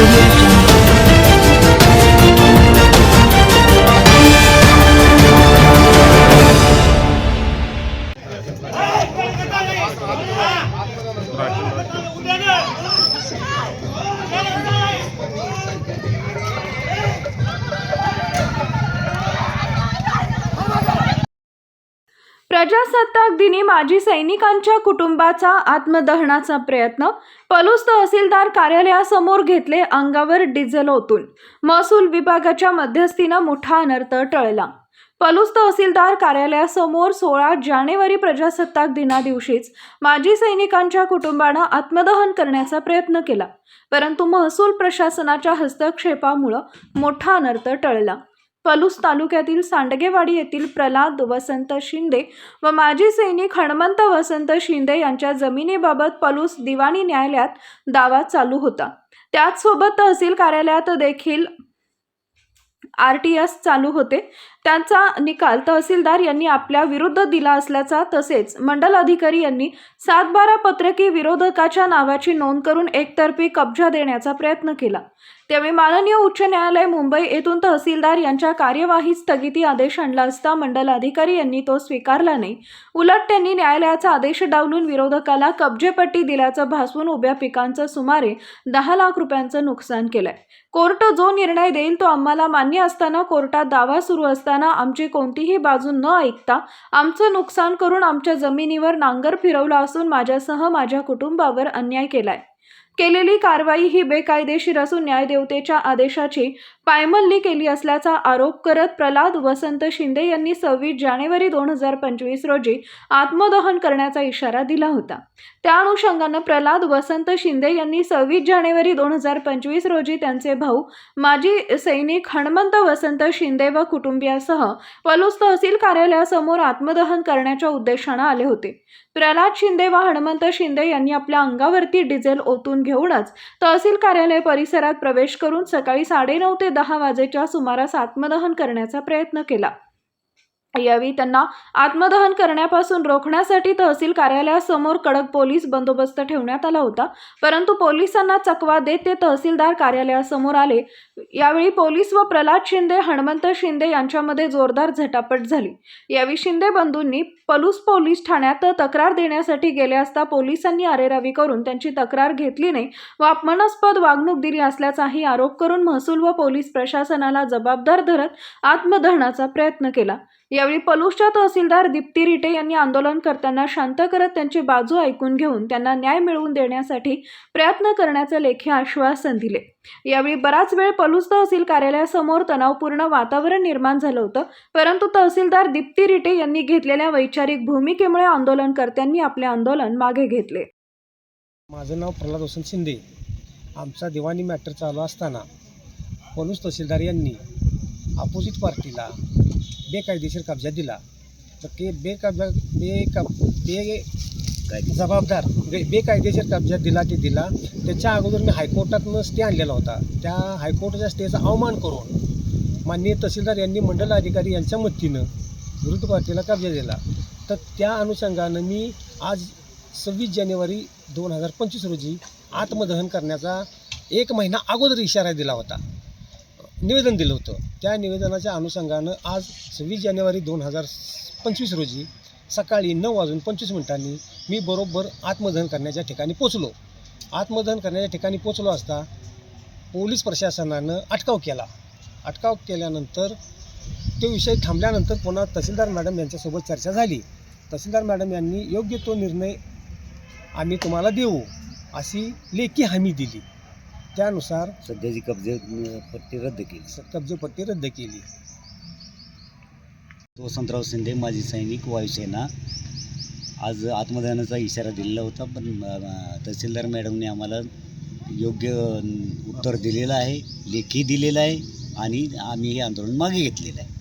Absolute प्रजासत्ताक दिनी माजी सैनिकांच्या कुटुंबाचा आत्मदहनाचा प्रयत्न पलूस तहसीलदार कार्यालयासमोर घेतले अंगावर डिझेल ओतून. महसूल विभागाच्या मध्यस्थीनं मोठा अनर्थ टळला. पलूस तहसीलदार कार्यालयासमोर सोळा जानेवारी प्रजासत्ताक दिना दिवशीच माजी सैनिकांच्या कुटुंबानं आत्मदहन करण्याचा प्रयत्न केला परंतु महसूल प्रशासनाच्या हस्तक्षेपामुळं मोठा अनर्थ टळला. पलूस तालुक्यातील सांडगेवाडी येथील प्रल्हाद वसंत शिंदे व माजी सैनिक हणमंत वसंत शिंदे यांच्या जमिनीबाबत पलूस दिवाणी न्यायालयात दावा चालू होता. त्याचसोबत तहसील कार्यालयात देखील आर टी एस चालू होते. त्यांचा निकाल तहसीलदार यांनी आपल्या विरुद्ध दिला असल्याचा तसेच मंडल अधिकारी यांनी सातबारा पत्रकी विरोधकाच्या नावाची नोंद करून एकतर्फी कब्जा देण्याचा प्रयत्न केला. त्यावेळी माननीय उच्च न्यायालय मुंबई येथून तहसीलदार यांच्या कार्यवाही स्थगिती आदेश आणला असता मंडल अधिकारी यांनी तो स्वीकारला नाही. उलट त्यांनी न्यायालयाचा आदेश डावलून विरोधकाला कब्जेपट्टी दिल्याचं भासवून उभ्या पिकांचं सुमारे दहा लाख रुपयांचं नुकसान केलंय. कोर्ट जो निर्णय देईल तो आम्हाला मान्य असताना कोर्टात दावा सुरू असताना आमची कोणतीही बाजू न ऐकता आमचं नुकसान करून आमच्या जमिनीवर नांगर फिरवला असून माझ्यासह माझ्या कुटुंबावर अन्याय केलाय. केलेली कारवाई ही बेकायदेशीर असून न्यायदेवतेच्या आदेशाची पायमल्ली केली असल्याचा आरोप करत प्रल्हाद वसंत शिंदे यांनी सव्वीस जानेवारी दोन हजार पंचवीस रोजी आत्मदहन करण्याचा इशारा दिला होता. त्या अनुषंगानं प्रल्हाद वसंत शिंदे यांनी सव्वीस जानेवारी दोन हजार पंचवीस रोजी त्यांचे भाऊ माजी सैनिक हणमंत वसंत शिंदे व कुटुंबियासह पलूस तहसील कार्यालयासमोर आत्मदहन करण्याच्या उद्देशानं आले होते. प्रल्हाद शिंदे व हणमंत शिंदे यांनी आपल्या अंगावरती डिझेल ओतून घेऊनच तहसील कार्यालय परिसरात प्रवेश करून सकाळी साडेनऊ ते दहा वाजेच्या सुमारास आत्मदहन करण्याचा प्रयत्न केला. यावेळी त्यांना आत्मदहन करण्यापासून रोखण्यासाठी तहसील कार्यालयासमोर कडक पोलीस बंदोबस्त ठेवण्यात आला होता. परंतु पोलिसांना चकवा देत ते तहसीलदार कार्यालयासमोर आले. यावेळी पोलीस व प्रल्हाद शिंदे हणमंत शिंदे यांच्यामध्ये जोरदार झटापट झाली. यावेळी शिंदे बंधूंनी पलूस पोलीस ठाण्यात तक्रार देण्यासाठी गेले असता पोलिसांनी अरेरावी करून त्यांची तक्रार घेतली नाही व अपमानास्पद वागणूक दिली असल्याचाही आरोप करून महसूल व पोलीस प्रशासनाला जबाबदार धरत आत्मदहनाचा प्रयत्न केला. यावेळी पलूसच्या तहसीलदार दीप्ती रिटे यांनी आंदोलनकर्त्यांना शांत करत त्यांची बाजू ऐकून घेऊन त्यांना न्याय मिळवून देण्यासाठी प्रयत्न करण्याचे लेखी आश्वासन दिले. यावेळी बराच वेळ पलूस तहसील कार्यालयासमोर तणावपूर्ण वातावरण निर्माण झालं होतं परंतु तहसीलदार दीप्ती रिटे यांनी घेतलेल्या वैचारिक भूमिकेमुळे आंदोलनकर्त्यांनी आपले आंदोलन मागे घेतले. माझं नाव प्रल्हाद वसंत शिंदे. आमचा दिवाणी मॅटर चालू असताना पलूस तहसीलदार यांनी अपोजिट पार्टीला बेकायदेशीर कब्जा दिला. तर ते बेकब्जा बेकब बे जबाबदार बे बेकायदेशीर कब्जा दिला ते दिला. त्याच्या अगोदर मी हायकोर्टातनं स्टे आणलेला होता. त्या हायकोर्टाच्या स्टेचा अवमान करून माननीय तहसीलदार यांनी मंडल अधिकारी यांच्या मदतीनं विरुद्ध पार्टीला कब्जा दिला. तर त्या अनुषंगानं मी आज सव्वीस जानेवारी दोन हजार पंचवीस रोजी आत्मदहन करण्याचा एक महिना अगोदर इशारा दिला होता. निवेदन दिलं होतं. त्या निवेदनाच्या अनुषंगानं आज सव्वीस जानेवारी दोन हजार पंचवीस रोजी सकाळी नऊ वाजून पंचवीस मिनिटांनी मी बरोबर आत्मदहन करण्याच्या ठिकाणी पोचलो आत्मदहन करण्याच्या ठिकाणी पोचलो असता पोलीस प्रशासनानं अटकाव केला. अटकाव केल्यानंतर तो विषय थांबल्यानंतर पुन्हा तहसीलदार मॅडम यांच्यासोबत चर्चा झाली. तहसीलदार मॅडम यांनी योग्य तो निर्णय आम्ही तुम्हाला देऊ अशी लेखी हमी दिली. त्यानुसार सध्याची कब्जे पट्टी रद्द केली. कब्जेपट्टी रद्द केली. वसंतराव शिंदे माजी सैनिक वायुसेना आज आत्मदहनाचा इशारा दिलेला होता पण अ, तहसीलदार मॅडमने आम्हाला योग्य उत्तर दिलेलं आहे लेखी दिलेलं आहे आणि आम्ही हे आंदोलन मागे घेतलेलं आहे.